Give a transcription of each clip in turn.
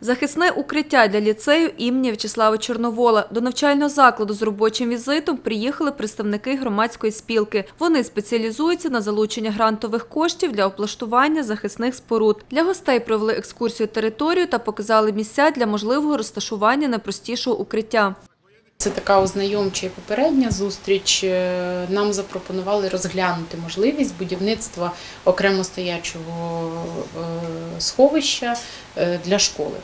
Захисне укриття для ліцею імені В'ячеслава Чорновола. До навчального закладу з робочим візитом приїхали представники громадської спілки. Вони спеціалізуються на залученні грантових коштів для облаштування захисних споруд. Для гостей провели екскурсію територію та показали місця для можливого розташування найпростішого укриття. Це така ознайомча і попередня зустріч. Е, Нам запропонували розглянути можливість будівництва окремо стоячого е, сховища е, для школи.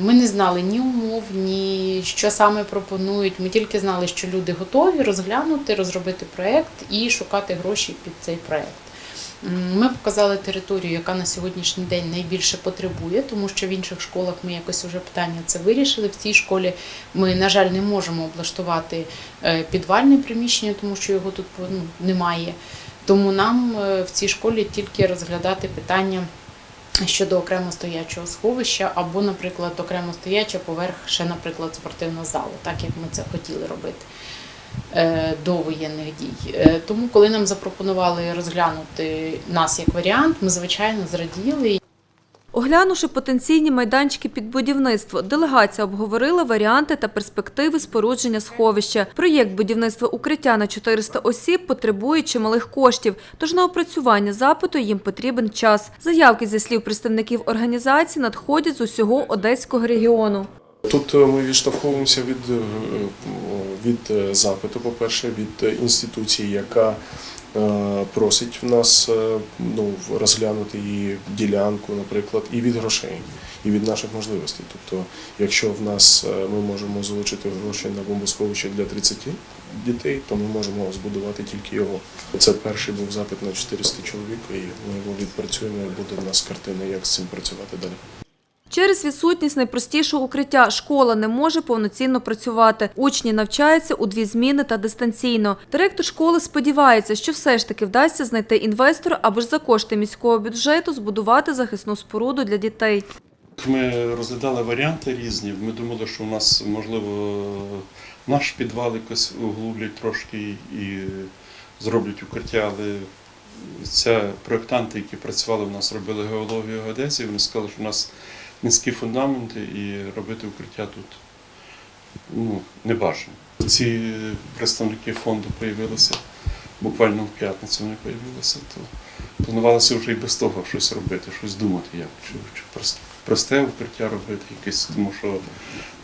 Ми не знали ні умов, ні що саме пропонують. Ми тільки знали, що люди готові розглянути, розробити проєкт і шукати гроші під цей проєкт. Ми показали територію, яка на сьогоднішній день найбільше потребує, тому що в інших школах ми якось вже питання це вирішили. В цій школі ми, на жаль, не можемо облаштувати е, підвальне приміщення, тому що його тут ну, немає. Тому нам е, в цій школі тільки розглядати питання щодо окремо стоячого сховища, або, наприклад, окремо стояча поверх ще, наприклад, спортивного залу, так як ми це хотіли робити до воєнних дій. Е, Тому, коли нам запропонували розглянути нас як варіант, ми звичайно зраділи. Оглянувши потенційні майданчики під будівництво, делегація обговорила варіанти та перспективи спорудження сховища. Проєкт будівництва укриття на 400 осіб потребує чималих коштів, тож на опрацювання запиту їм потрібен час. Заявки зі слів представників організації надходять з усього Одеського регіону. Тут е, ми відштовховуємося від, е, від е, запиту, по-перше, від е, інституції, яка е, просить в нас ну, розглянути її ділянку, наприклад, і від грошей, і від наших можливостей. Тобто, якщо в нас ми можемо залучити гроші на бомбосховище для 30 дітей, то ми можемо збудувати тільки його. Це перший був запит на 400 чоловік, і ми його відпрацюємо, і буде в нас картина, як з цим працювати далі. Через відсутність найпростішого укриття школа не може повноцінно працювати. Учні навчаються у дві зміни та дистанційно. Директор школи сподівається, що все ж таки вдасться знайти інвестора або ж за кошти міського бюджету збудувати захисну споруду для дітей. Ми розглядали варіанти різні. Ми думали, що у нас можливо наш підвал якось углублять трошки і зроблять укриття, але це проєктанти, які працювали в нас, робили геологію геодезії, вони сказали, що у нас низькі фундаменти і робити укриття тут ну, не бажано. Ці представники фонду з'явилися буквально в п'ятницю вони з'явилися, то планувалося вже і без того щось робити, щось думати, як чи, чи просте укриття робити, якесь, тому що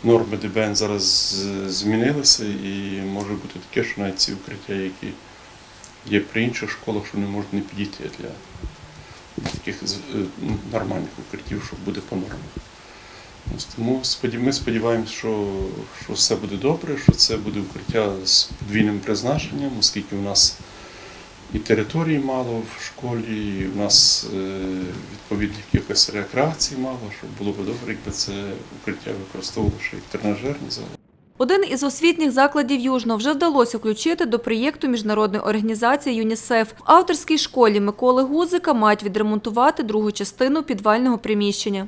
норми ДБН зараз змінилися, і може бути таке, що навіть ці укриття, які є при інших школах, що не можуть не підійти для таких е, нормальних укриттів, що буде по нормах. Тому ми сподіваємося, що, що все буде добре, що це буде укриття з подвійним призначенням, оскільки у нас і території мало в школі, і в нас е, відповідних якихось рекреацій мало, щоб було б добре, якби це укриття використовувало ще як тренажерні зали. Один із освітніх закладів Южного вже вдалося включити до проєкту міжнародної організації ЮНІСЕФ. В авторській школі Миколи Гузика мають відремонтувати другу частину підвального приміщення.